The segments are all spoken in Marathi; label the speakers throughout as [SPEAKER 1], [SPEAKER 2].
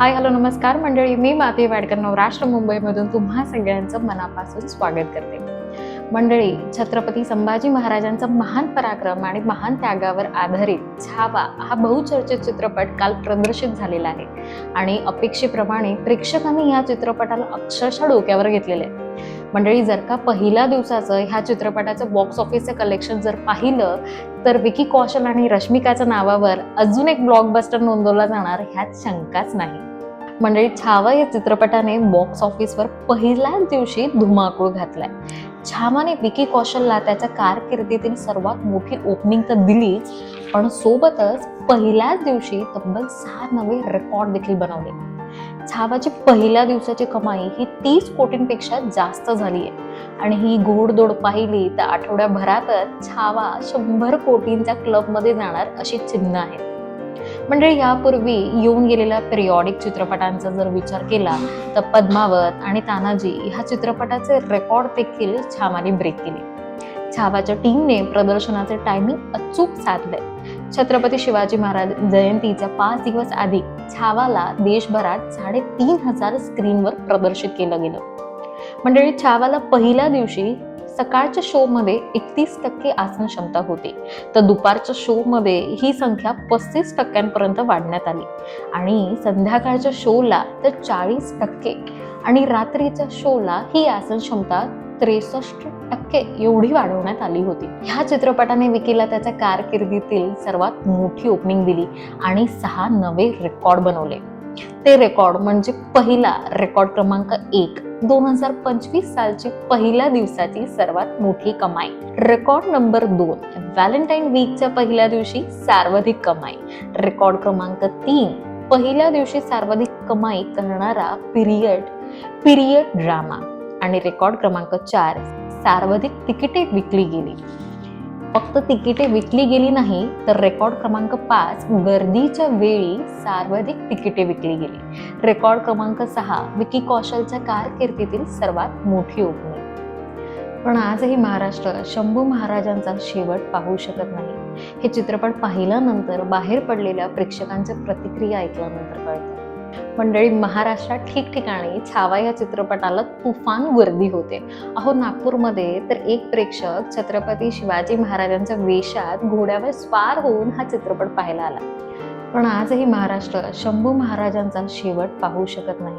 [SPEAKER 1] हाय हॅलो नमस्कार मंडळी. मी माती वाडकर नवराष्ट्र मुंबईमधून तुम्हा सगळ्यांचं मनापासून स्वागत करते. मंडळी छत्रपती संभाजी महाराजांचा महान पराक्रम आणि महान त्यागावर आधारित छावा हा बहुचर्चित चित्रपट काल प्रदर्शित झालेला आहे. आणि अपेक्षेप्रमाणे प्रेक्षकांनी या चित्रपटाला अक्षरशः डोक्यावर घेतलेले आहे. मंडळी जर का पहिल्या दिवसाचं ह्या चित्रपटाचं बॉक्स ऑफिसचं कलेक्शन जर पाहिलं तर विकी कौशल आणि रश्मिकाच्या नावावर अजून एक ब्लॉकबस्टर नोंदवला जाणार ह्यात शंकाच नाही. मंडळी छावा या चित्रपटाने बॉक्स ऑफिसवर पहिल्याच दिवशी धुमाकूळ घातलाय. छावाने विकी कौशलला त्याच्या कारकिर्दीतील सर्वात मोठी ओपनिंग तर दिलीच पण सोबतच पहिल्याच दिवशी तब्बल सहा नवे रेकॉर्ड देखील बनवले. छावाची पहिल्या दिवसाची कमाई ही तीस कोटींपेक्षा जास्त झाली आहे आणि ही गोडदोड पाहिली तर आठवड्याभरातच छावा शंभर कोटींच्या क्लबमध्ये जाणार अशी चिन्ह आहेत. म्हणजे यापूर्वी येऊन गेलेल्या पिरियॉडिक चित्रपटांचा जर विचार केला तर पद्मावत आणि तानाजी ह्या चित्रपटाचे रेकॉर्ड देखील छावाने ब्रेक केले. छावाच्या टीमने प्रदर्शनाचे टायमिंग अचूक साधलंय. छत्रपती शिवाजी महाराज जयंतीच्या पाच दिवस आधी छावाला देशभरात साडेतीन हजार स्क्रीनवर प्रदर्शित केलं गेलं. मंडळी छावाला पहिल्या दिवशी सकाळच्या शोमध्ये एकतीस टक्के आसन क्षमता होती. तर दुपारच्या शोमध्ये ही संख्या पस्तीस टक्क्यांपर्यंत वाढण्यात आली. आणि संध्याकाळच्या शोला तर चाळीस टक्के आणि रात्रीच्या शोला ही आसन क्षमता त्रेसष्ट टक्के एवढी वाढवण्यात आली होती. ह्या चित्रपटाने विकीला त्याच्या कारकिर्दीतील सर्वात मोठी ओपनिंग दिली आणि सहा नवे रेकॉर्ड बनवले. ते रेकॉर्ड म्हणजे पहिला रेकॉर्ड क्रमांक एक. दोन हजार पंचवीस सालची पहिल्या दिवसाची सर्वात मोठी कमाई. रेकॉर्ड नंबर दोन व्हॅलेंटाईन वीकच्या पहिल्या दिवशी सर्वाधिक कमाई. रेकॉर्ड क्रमांक तीन पहिल्या दिवशी सर्वाधिक कमाई करणारा पिरियड पिरियड ड्रामा. आणि रेकॉर्ड क्रमांक चार सर्वाधिक तिकिटे विकली गेली. फक्त तिकिटे विकली गेली नाही तर रेकॉर्ड क्रमांक पाच गर्दीच्या वेळी सर्वाधिक तिकिटे विकली गेली. रेकॉर्ड क्रमांक सहा विकी कौशलच्या कारकिर्दीतील सर्वात मोठी ओपनिंग. पण आजही महाराष्ट्र शंभू महाराजांचा शेवट पाहू शकत नाही. हे चित्रपट पाहिल्यानंतर बाहेर पडलेल्या प्रेक्षकांच्या प्रतिक्रिया ऐकल्यानंतर कळतं. मंडळी महाराष्ट्रात ठिकठिकाणी छावा या चित्रपटाला तुफान गर्दी होते. अहो नागपूरमध्ये तर एक प्रेक्षक छत्रपती शिवाजी महाराजांच्या वेशात घोड्यावर स्वार होऊन हा चित्रपट पाहायला आला. पण आजही महाराष्ट्र शंभू महाराजांचा शेवट पाहू शकत नाही.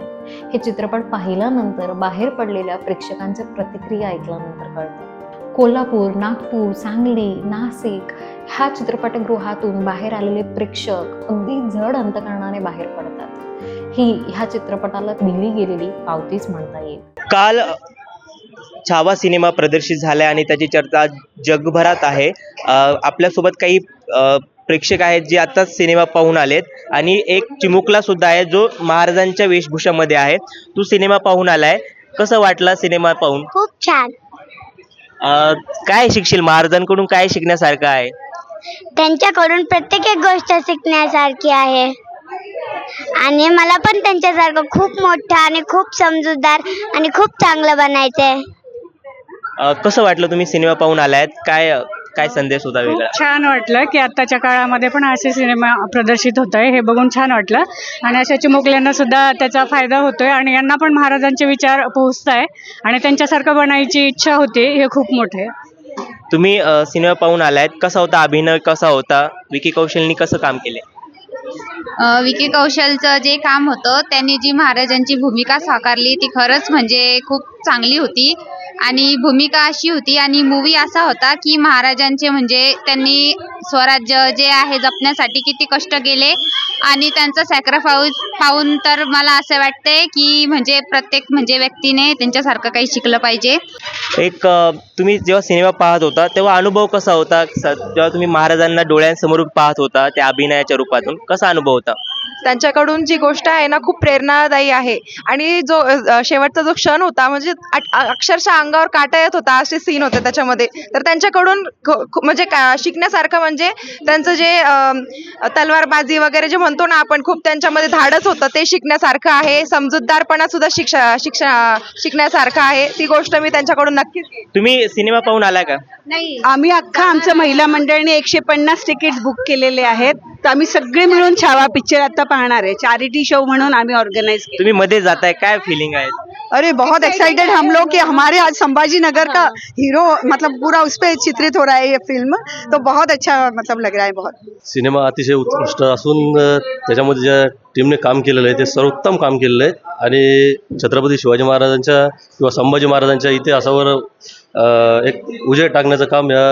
[SPEAKER 1] हे चित्रपट पाहिल्यानंतर बाहेर पडलेल्या प्रेक्षकांच्या प्रतिक्रिया ऐकल्यानंतर कळतं. कोल्हापूर नागपूर सांगली नाशिक ह्या चित्रपटगृहातून बाहेर आलेले प्रेक्षक अगदी जड अंतकरणाने बाहेर पडले ही ह्या चित्रपटाला दिली गेलेली पावतीच म्हणता येईल.
[SPEAKER 2] काल छावा सिनेमा प्रदर्शित झाला आणि त्याची चर्चा जगभरात आहे. आपल्यासोबत काही प्रेक्षक आहेत जे आत्ताच सिनेमा पाहून आलेत आणि एक चिमुकला सुद्धा आहे जो महाराजांच्या वेशभूषामध्ये आहे. तू सिनेमा पाहून आलाय. कसं वाटला सिनेमा पाहून?
[SPEAKER 3] खूप छान.
[SPEAKER 2] काय शिकशील? महाराजांकडून काय शिकण्यासारखं आहे?
[SPEAKER 3] त्यांच्याकडून प्रत्येक एक गोष्ट शिकण्यासारखी आहे. आणि मला पण त्यांच्यासारखं खूप मोठं आणि खूप समजूतदार आणि खूप चांगलं बनायचंय.
[SPEAKER 2] अ, कसं वाटलं तुम्ही सिनेमा पाहून आलायत? काय काय संदेश होता
[SPEAKER 4] खूप
[SPEAKER 2] वेगळा?
[SPEAKER 4] छान वाटलं की आत्ताच्या काळामध्ये पण असे सिनेमा प्रदर्शित होत आहे हे बघून छान वाटलं. आणि अशा चिमुकल्यांना सुद्धा त्याचा फायदा होतोय आणि यांना पण महाराजांचे विचार पोहोचत आहे आणि त्यांच्यासारखं बनायची इच्छा होते हे खूप मोठे
[SPEAKER 2] तुम्ही अ, सिनेमा पाहून आलायत. कसा होता? अभिनय कसा होता? विकी कौशलनी कसं काम केले
[SPEAKER 5] विकी कौशलचं जे काम होतं त्यांनी जी महाराजांची भूमिका साकारली ती खरंच म्हणजे खूप चांगली होती. आणि भूमिका अशी होती आणि मूवी असा होता की महाराजांचे म्हणजे त्यांनी स्वराज्य जे आहे जपण्यासाठी किती कष्ट केले आणि त्यांचं सॅक्रिफाऊस पाहून तर मला असं वाटतंय की म्हणजे प्रत्येक म्हणजे व्यक्तीने त्यांच्यासारखं काही शिकलं पाहिजे.
[SPEAKER 2] एक तुम्ही जेव्हा सिनेमा पाहत होता तेव्हा अनुभव कसा होता? जेव्हा तुम्ही महाराजांना डोळ्यांसमोर पाहत होता त्या अभिनयाच्या रूपातून कसा अनुभव होता?
[SPEAKER 6] त्यांच्याकडून जी गोष्ट आहे ना खूप प्रेरणादायी आहे. आणि जो शेवटचा जो क्षण होता म्हणजे अक्षरशः अंगावर काटा येत होता असे सीन होते त्याच्यामध्ये. तर त्यांच्याकडून म्हणजे शिकण्यासारखं म्हणजे त्यांचं जे तलवारबाजी वगैरे जे म्हणतो ना आपण खूप त्यांच्यामध्ये धाडस होतं ते शिकण्यासारखं आहे. समजूतदारपणा सुद्धा शिक्षा शिक्षा शिकण्यासारखं आहे. ती गोष्ट मी त्यांच्याकडून नक्कीच.
[SPEAKER 2] तुम्ही सिनेमा पाहून आला का?
[SPEAKER 7] आम्ही अख्खा आमचं महिला मंडळीने एकशे पन्नास तिकीट बुक केलेले आहेत. तर आम्ही सगळे मिळून छावा पिक्चर आता पाहणार आहे. चॅरिटी शो म्हणून आम्ही ऑर्गनाइज केलं.
[SPEAKER 2] तुम्ही मध्ये जाताय काय फिलिंग आहे?
[SPEAKER 7] अरे बहुत एक्साइटेड हम लोग कि हमारे आज संभाजी नगर का हीरो मतलब पूरा उस पर चित्रित हो रहा है ये फिल्म तो बहुत अच्छा मतलब लग रहा है बहुत.
[SPEAKER 8] सिनेमा अतिशय उत्कृष्ट असून अ, त्याच्यामध्ये ज्या टीमने काम केलेलं आहे ते सर्वोत्तम काम केलेलं आहे. आणि छत्रपती शिवाजी महाराजांच्या किंवा संभाजी महाराजांच्या इतिहासावर अ, एक उजेड टाकण्याचं काम या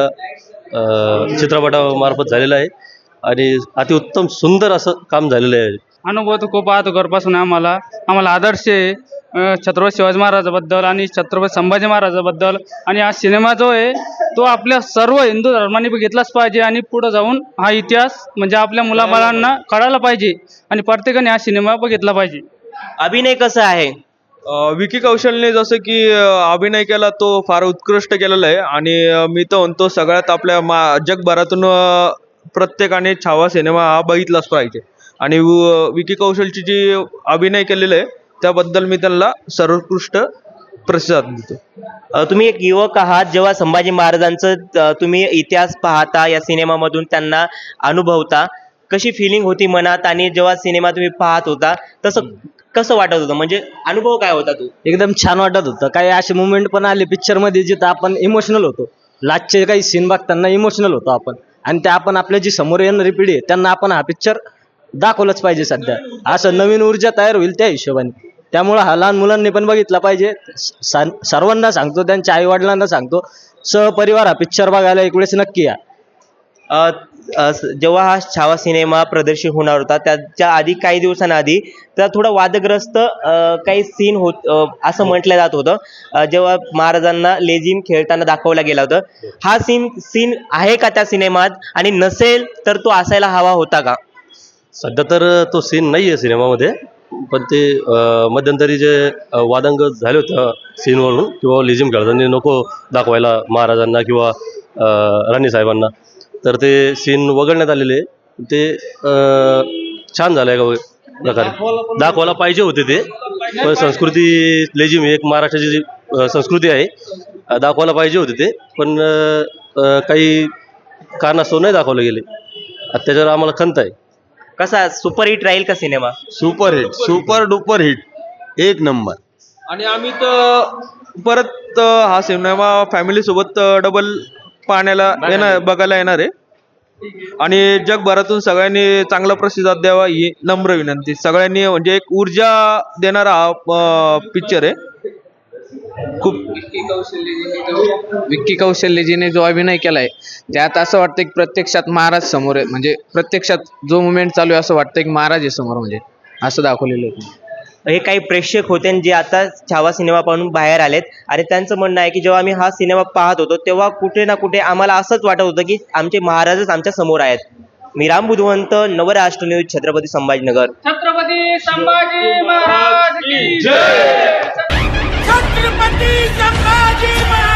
[SPEAKER 8] अ, चित्रपटामार्फत झालेलं आहे. आणि अतिउत्तम सुंदर असं काम झालेलं आहे.
[SPEAKER 9] अनुभव तर खूप अगोदरपासून आहे आम्हाला. आम्हाला आदर्श आहे. अं, छत्रपती शिवाजी महाराजाबद्दल आणि छत्रपती संभाजी महाराजाबद्दल. आणि हा सिनेमा जो आहे तो आपल्या सर्व हिंदू धर्माने बघितलाच पाहिजे आणि पुढे जाऊन हा इतिहास म्हणजे आपल्या मुलाबाळांना कळायला पाहिजे. आणि प्रत्येकाने हा सिनेमा बघितला पाहिजे.
[SPEAKER 2] अभिनय कसं आहे?
[SPEAKER 10] अ, विकी कौशलने जसं की अ, अभिनय केला तो फार उत्कृष्ट केलेला आहे. आणि अ, मी तर म्हणतो सगळ्यात आपल्या मा जगभरातून अ, प्रत्येकाने छावा सिनेमा हा बघितलाच पाहिजे. आणि व- विकी कौशलची जी अभिनय केलेला आहे त्याबद्दल मी त्यांना सर्वोत्कृष्ट प्रतिसाद देतो.
[SPEAKER 2] तुम्ही एक युवक आहात जेव्हा संभाजी महाराजांचं तुम्ही इतिहास पाहता या सिनेमामधून त्यांना अनुभवता कशी फिलिंग होती मनात आणि जेव्हा सिनेमा तुम्ही पाहत होता तसं कसं वाटत होतं? म्हणजे अनुभव काय होता तू?
[SPEAKER 11] एकदम छान वाटत होतं. काही असे मुवमेंट पण आले पिक्चरमध्ये जिथं आपण इमोशनल होतो. लास्टचे काही सीन बघताना इमोशनल होतो आपण. आणि त्या आपण आपल्या जी समोर येणारी पिढी आहे त्यांना आपण हा पिक्चर दाखवलंच पाहिजे सध्या. असं नवीन ऊर्जा तयार होईल त्या हिशोबाने. त्यामुळं हा लहान मुलांनी पण बघितला पाहिजे. सर्वांना सांगतो त्यांच्या आईवडिलांना सांगतो सहपरिवार हा पिक्चर बघायला एक वेळेस नक्की या.
[SPEAKER 2] जेव्हा हा छावा सिनेमा प्रदर्शित होणार होता त्याच्या आधी काही दिवसांआधी तर थोडं वादग्रस्त काही सीन होत असं म्हटलं जात होतं. जेव्हा महाराजांना लेझिम खेळताना दाखवला गेला होतं. हा. सीन सीन आहे का त्या सिनेमात? आणि नसेल तर तो असायला हवा होता का?
[SPEAKER 8] सध्या तर तो सीन नाही आहे सिनेमामध्ये. पण ते मध्यंतरी जे वादंग झाले होते सीनवरून किंवा लिजिम खेळताना नको दाखवायला महाराजांना किंवा राणी साहेबांना तर ते सीन वगळण्यात आलेले. ते छान झालं आहे का प्रकारे. दाखवायला पाहिजे होते ते. पण संस्कृती लेझिम एक महाराष्ट्राची जी संस्कृती आहे दाखवायला पाहिजे होते ते. पण काही कारणास्तव नाही दाखवले गेले. त्याच्यावर आम्हाला खंत आहे.
[SPEAKER 2] कसा सुपरहिट राहील का cinema?
[SPEAKER 12] Super hit super duper hit एक नंबर.
[SPEAKER 10] आणि आम्ही तर परत हा सिनेमा फॅमिली सोबत डबल पाहण्याला येणार बघायला येणार आहे. आणि जगभरातून सगळ्यांनी चांगला प्रतिसाद द्यावा ही नम्र विनंती. सगळ्यांनी म्हणजे एक ऊर्जा देणारा हा पिक्चर आहे. खूप
[SPEAKER 13] विक्की कौशल्यजीने जो अभिनय केलाय त्यात असं वाटतं की प्रत्यक्षात महाराज समोर आहे. म्हणजे प्रत्यक्षात जो मुवमेंट चालू आहे असं वाटतं की महाराज आहे समोर म्हणजे असं दाखवलेलं आहे.
[SPEAKER 2] हे काही प्रेक्षक होते जे आता छावा सिनेमा पाहून बाहेर आलेत. आणि त्यांचं म्हणणं आहे की जेव्हा आम्ही हा सिनेमा पाहत होतो तेव्हा कुठे ना कुठे आम्हाला असंच वाटत होतं की आमचे महाराजच आमच्यासमोर आहेत. मी राम बुधवंत नवराष्ट्र न्यूज छत्रपती संभाजीनगर.
[SPEAKER 9] छत्रपती संभाजी महाराज छत्रपती संभाजी महाराज